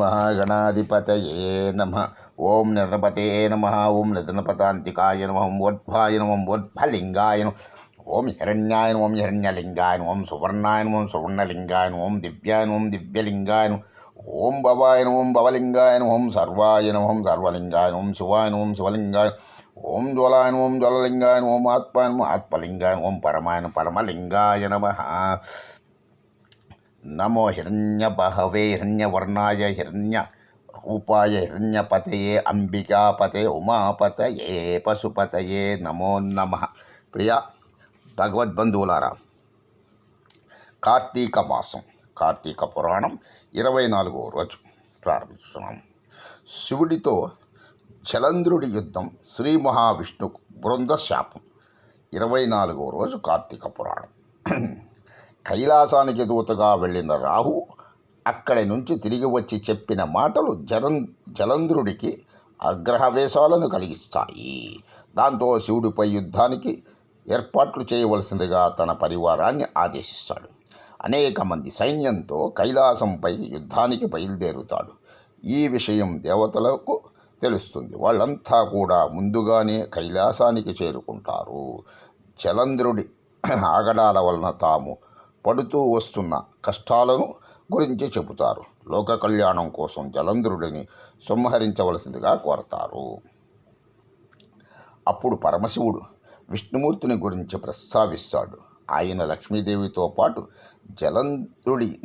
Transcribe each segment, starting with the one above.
మహాగణాధిపతయే నమ ఓం నిరపతే నమ ఓం నిధనపతాంతికాయ నమ ఓం ఓద్భాయ నమ ఓం ఓద్భలింగాయ నమ ఓం హిరణ్యాయ నమ ఓం హిరణ్యలింగాయ నమ ఓం సువర్ణాయ నమ ఓం సువర్ణలింగాయ నమ ఓం దివ్యాయ నమ ఓం దివ్యలింగాయ నమ ఓం భవాయ నమ ఓం భవలింగాయ నమ ఓం సర్వాయ నమ ఓం సర్వలింగాయ నమ ఓం శివాయ నమ ఓం శివలింగాయ ఓం జ్వలాయ నమ ఓం జ్వలలింగాయ నమ ఓం ఆత్మాయ నమ ఆత్మలింగాయ నమ ఓం పరమాయ నమ పరమలింగాయ నమ నమో హిరణ్యబహవే హిరణ్యవర్ణాయ హిరణ్య రూపాయ హిరణ్యపతయే అంబికాపతే ఉమాపతయే పశుపతయే నమో నమ ప్రియ భగవద్బంధువులారా కార్తీక మాసం కార్తీక పురాణం ఇరవై నాలుగో రోజు ప్రారంభిస్తున్నాం శివుడితో జలంధ్రుడి యుద్ధం శ్రీ మహావిష్ణు బృంద శాపం ఇరవై నాలుగో రోజు కార్తీక పురాణం కైలాసానికి దూతగా వెళ్ళిన రాహు అక్కడి నుంచి తిరిగి వచ్చి చెప్పిన మాటలు జలం జలంధ్రుడికి అగ్రహవేశాలను కలిగిస్తాయి. దాంతో శివుడిపై యుద్ధానికి ఏర్పాట్లు చేయవలసిందిగా తన పరివారాన్ని ఆదేశిస్తాడు. అనేక మంది సైన్యంతో కైలాసంపై యుద్ధానికి బయలుదేరుతాడు. ఈ విషయం దేవతలకు తెలుస్తుంది. వాళ్ళంతా కూడా ముందుగానే కైలాసానికి చేరుకుంటారు. జలంధ్రుడి ఆగడాల వలన తాము పడుతూ వస్తున్న కష్టాలను గురించి చెబుతారు. లోక కళ్యాణం కోసం జలంధ్రుడిని సంహరించవలసిందిగా కోరతారు. అప్పుడు పరమశివుడు విష్ణుమూర్తిని గురించి ప్రస్తావిస్తాడు. ఆయన లక్ష్మీదేవితో పాటు జలంధ్రుడి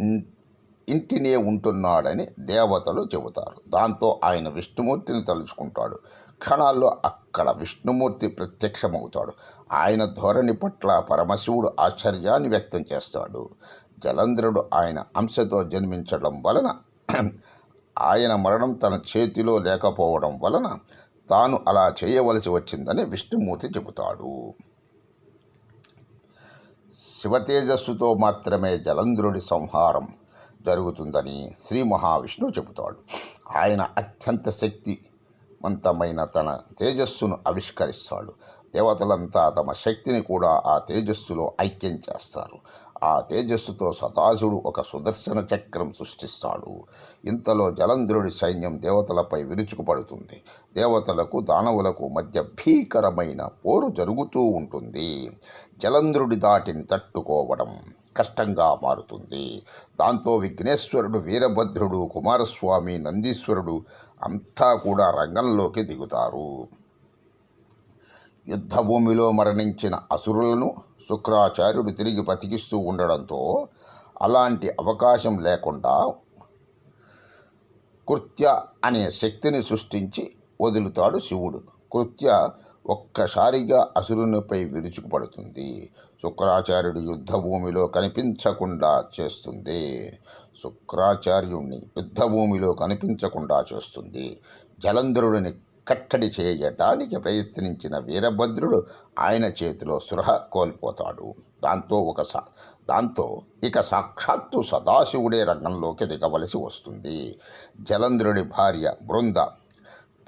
ఇంటినే ఉంటున్నాడని దేవతలు చెబుతారు. దాంతో ఆయన విష్ణుమూర్తిని తలుచుకుంటాడు. క్షణాల్లో అక్కడ విష్ణుమూర్తి ప్రత్యక్షమవుతాడు. ఆయన ధోరణి పట్ల పరమశివుడు ఆశ్చర్యాన్ని వ్యక్తం చేస్తాడు. జలంధ్రుడు ఆయన అంశతో జన్మించడం వలన ఆయన మరణం తన చేతిలో లేకపోవడం వలన తాను అలా చేయవలసి వచ్చిందని విష్ణుమూర్తి చెబుతాడు. శివతేజస్సుతో మాత్రమే జలంధ్రుడి సంహారం జరుగుతుందని శ్రీ మహావిష్ణువు చెబుతాడు. ఆయన అత్యంత శక్తివంతమైన తన తేజస్సును ఆవిష్కరిస్తాడు. దేవతలంతా తమ శక్తిని కూడా ఆ తేజస్సులో ఐక్యం చేస్తారు. ఆ తేజస్సుతో సదాశుడు ఒక సుదర్శన చక్రం సృష్టిస్తాడు. ఇంతలో జలంధ్రుడి సైన్యం దేవతలపై విరుచుకుపడుతుంది. దేవతలకు దానవులకు మధ్య భీకరమైన పోరు జరుగుతూ ఉంటుంది. జలంధ్రుడి దాటిని తట్టుకోవడం కష్టంగా మారుతుంది. దాంతో విఘ్నేశ్వరుడు వీరభద్రుడు కుమారస్వామి నందీశ్వరుడు అంతా కూడా రంగంలోకి దిగుతారు. యుద్ధభూమిలో మరణించిన అసురులను శుక్రాచార్యుడు తిరిగి బతికిస్తూ ఉండడంతో అలాంటి అవకాశం లేకుండా కృత్య అనే శక్తిని సృష్టించి వదులుతాడు శివుడు. కృత్య ఒక్కసారిగా అసురునిపై విరుచుకుపడుతుంది. శుక్రాచార్యుడు యుద్ధభూమిలో కనిపించకుండా చేస్తుంది. శుక్రాచార్యుణ్ణి యుద్ధభూమిలో కనిపించకుండా చేస్తుంది. జలంధరుడిని కట్టడి చేయటానికి ప్రయత్నించిన వీరభద్రుడు ఆయన చేతిలో సృహ కోల్పోతాడు. దాంతో ఒక సా దాంతో ఇక సాక్షాత్తు సదాశివుడే రంగంలోకి దిగవలసి వస్తుంది. జలంధ్రుడి భార్య బృంద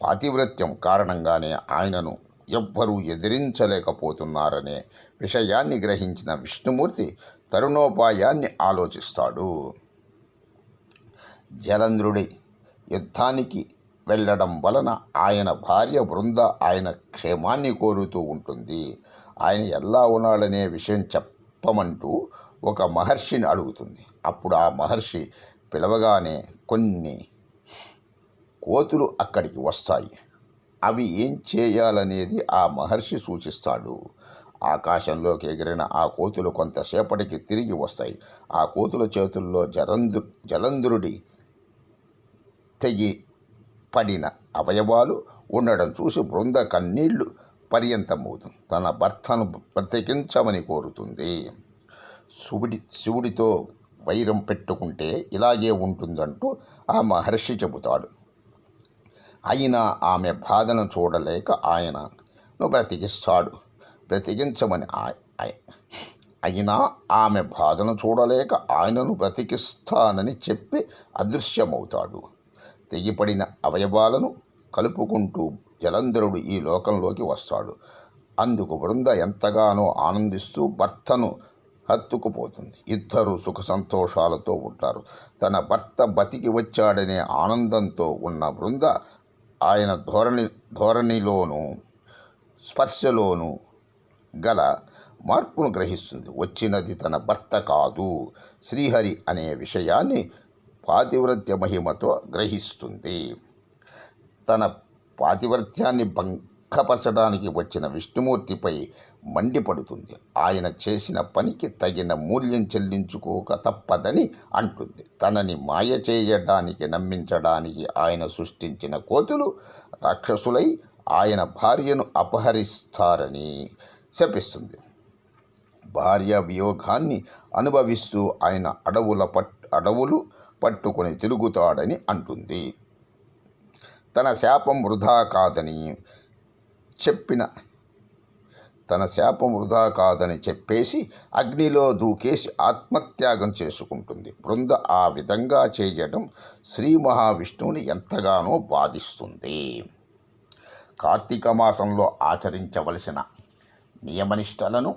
పాతివ్రత్యం కారణంగానే ఆయనను ఎవ్వరూ ఎదిరించలేకపోతున్నారనే విషయాన్ని గ్రహించిన విష్ణుమూర్తి తరుణోపాయాన్ని ఆలోచిస్తాడు. జలంధ్రుడి యుద్ధానికి వెళ్ళడం వలన ఆయన భార్య బృంద ఆయన క్షేమాన్ని కోరుతూ ఉంటుంది. ఆయన ఎలా ఉన్నాడనే విషయం చెప్పమంటూ ఒక మహర్షిని అడుగుతుంది. అప్పుడు ఆ మహర్షి పిలవగానే కొన్ని కోతులు అక్కడికి వస్తాయి. అవి ఏం చేయాలనేది ఆ మహర్షి సూచిస్తాడు. ఆకాశంలోకి ఎగిరిన ఆ కోతులు కొంతసేపటికి తిరిగి వస్తాయి. ఆ కోతుల చేతుల్లో జలంధు జలంధురుడి తెగి పడిన అవయవాలు ఉండడం చూసి బృంద కన్నీళ్ళు పర్యంతమవుతుంది. తన భర్తను బ్రతికించమని కోరుతుంది. శివుడి శివుడితో వైరం పెట్టుకుంటే ఇలాగే ఉంటుందంటూ ఆ మహర్షి చెబుతాడు. అయినా ఆమె బాధను చూడలేక ఆయనను బ్రతికిస్తాడు. బ్రతికించమని ఆ- అయినా ఆమె బాధను చూడలేక ఆయనను బ్రతికిస్తానని చెప్పి అదృశ్యమవుతాడు. తెగిపడిన అవయవాలను కలుపుకుంటూ జలంధరుడు ఈ లోకంలోకి వస్తాడు. అందుకు బృంద ఎంతగానో ఆనందిస్తూ భర్తను హత్తుకుపోతుంది. ఇద్దరు సుఖ సంతోషాలతో ఉంటారు. తన భర్త బతికి వచ్చాడనే ఆనందంతో ఉన్న బృంద ఆయన ధోరణి ధోరణిలోనూ స్పర్శలోనూ గల మార్పును గ్రహిస్తుంది. వచ్చినది తన భర్త కాదు. శ్రీహరి అనే విషయాన్ని పాతివ్రత్య మహిమతో గ్రహిస్తుంది. తన పాతివ్రత్యాన్ని భంగపరచడానికి వచ్చిన విష్ణుమూర్తిపై మండిపడుతుంది. ఆయన చేసిన పనికి తగిన మూల్యం చెల్లించుకోక తప్పదని అంటుంది. తనని మాయ చేయడానికి నమ్మించడానికి ఆయన సృష్టించిన కోతులు రాక్షసులై ఆయన భార్యను అపహరిస్తారని శపిస్తుంది. భార్య వియోగాన్ని అనుభవిస్తూ ఆయన అడవుల పట్ అడవులు పట్టుకొని తిరుగుతాడని అంటుంది. తన శాపం వృధా కాదని చెప్పిన తన శాపం వృధా కాదని చెప్పేసి అగ్నిలో దూకేసి ఆత్మత్యాగం చేసుకుంటుంది. బృంద ఆ విధంగా చేయడం శ్రీ మహావిష్ణువుని ఎంతగానో బాధిస్తుంది. కార్తీక మాసంలో ఆచరించవలసిన నియమనిష్టలను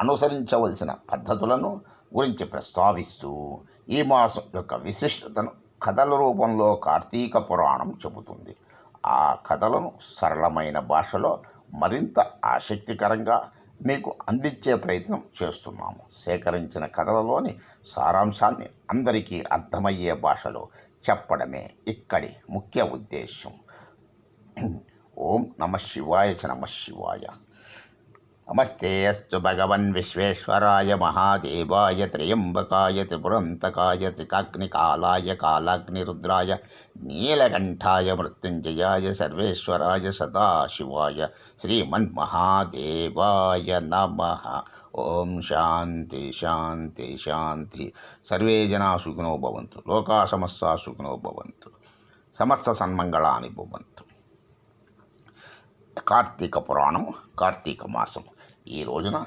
అనుసరించవలసిన పద్ధతులను గురించి ప్రస్తావిస్తూ ఈ మాసం యొక్క విశిష్టతను కథల రూపంలో కార్తీక పురాణం చెబుతుంది. ఆ కథలను సరళమైన భాషలో మరింత ఆసక్తికరంగా మీకు అందించే ప్రయత్నం చేస్తున్నాము. సేకరించిన కథలలోని సారాంశాన్ని అందరికీ అర్థమయ్యే భాషలో చెప్పడమే ఇక్కడి ముఖ్య ఉద్దేశం ఓం నమ శివాయ చ నమ శివాయ. నమస్తే అస్తు భగవన్ విశ్వేశ్వరాయ మహాదేవాయ త్రయంబకాయ త్రిపురంతకాయ త్రికాగ్నికాలాయ కాలాగ్నిరుద్రాయ నీలకంఠాయ మృత్యుంజయాయ సర్వేశ్వరాయ సదాశివాయ శ్రీమన్మహాదేవాయ నమ ఓం శాంతి శాంతి శాంతి సర్వే జనా సుఖినో భవంతు లోకా సమస్త సుఖినో భవంతు సమస్త సన్మంగళాని భవంతు కార్తీక పురాణం కార్తీక మాసం ఈ రోజున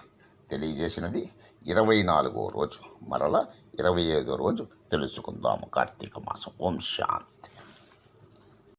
తెలియజేసినది ఇరవై నాలుగో రోజు. మరల ఇరవై ఐదో రోజు తెలుసుకుందాము కార్తీక మాసం. ఓం శాంతి.